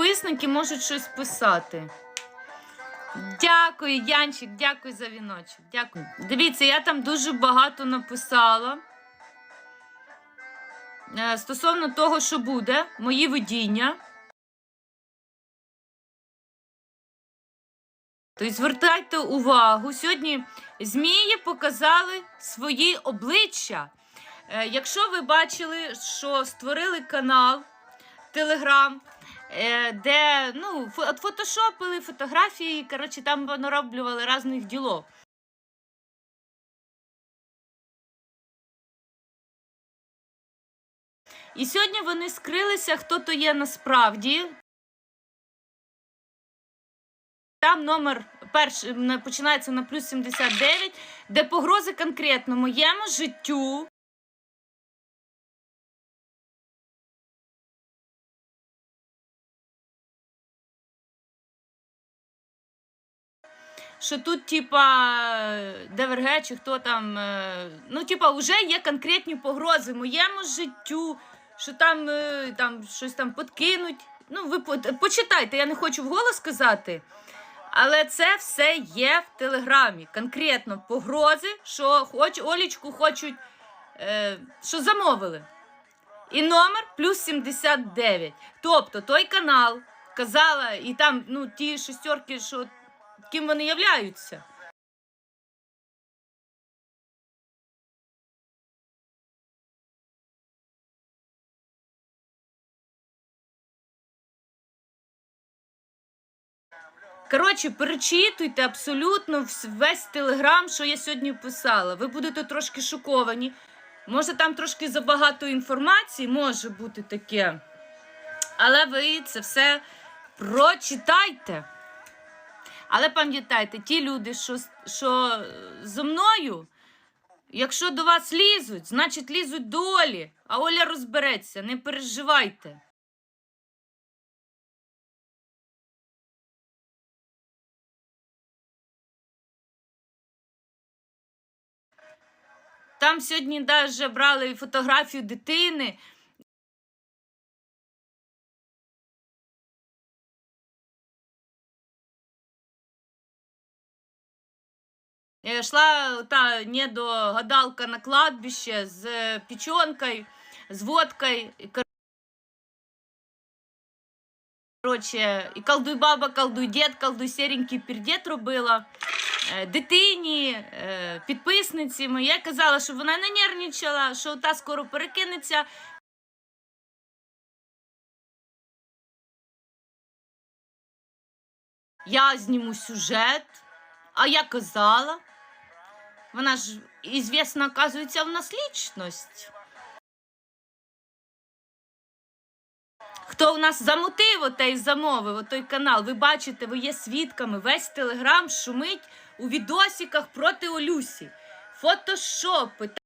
підписники можуть щось писати. Дякую, Янчик, дякую за віночок. Дякую. Дивіться, я там дуже багато написала. Е, Стосовно того, що буде, мої видіння. Тобто звертайте увагу, сьогодні змії показали свої обличчя. Е, Якщо ви бачили, що створили канал Телеграм, де ну, фо- фотошопили фотографії, коротше, там нароблювали різних ділов. І сьогодні вони скрилися, хто то є насправді. Там номер перший починається на плюс 79, де погрози конкретно моєму життю. Що тут, типа, ДВРГ чи хто там. е, Ну, типа, вже є конкретні погрози моєму життю, що там, е, там щось там подкинуть. Ну, ви почитайте, я не хочу вголос сказати. Але це все є в телеграмі. Конкретно погрози, що хоч Олічку хочуть, е, що замовили. І номер плюс 79. Тобто той канал казала, і там ну, ті шестерки, що ким вони являються. Коротше, перечитуйте абсолютно весь телеграм, що я сьогодні писала. Ви будете трошки шоковані. Може, там трошки забагато інформації, може бути таке. Але ви це все прочитайте. Але пам'ятайте, ті люди, що, що е, зо мною, якщо до вас лізуть, значить лізуть до Олі, а Оля розбереться, не переживайте. Там сьогодні навіть брали фотографію дитини. Шла та недогадалка на кладбище з е, печенкою, з водкою. І, Коротше, і колдуй баба, колдуй дід, колдуй серенький пірдєт робила. Е, Дитині, е, підписниці моя казала, що вона не нервничала, що та скоро перекинеться. Я зніму сюжет, а я казала. Вона ж, звісно, оказується, в нас лічність. Хто у нас замутив отей замовив, отой канал, ви бачите, ви є свідками, весь телеграм шумить у відосиках проти Олюсі. Фотошопи.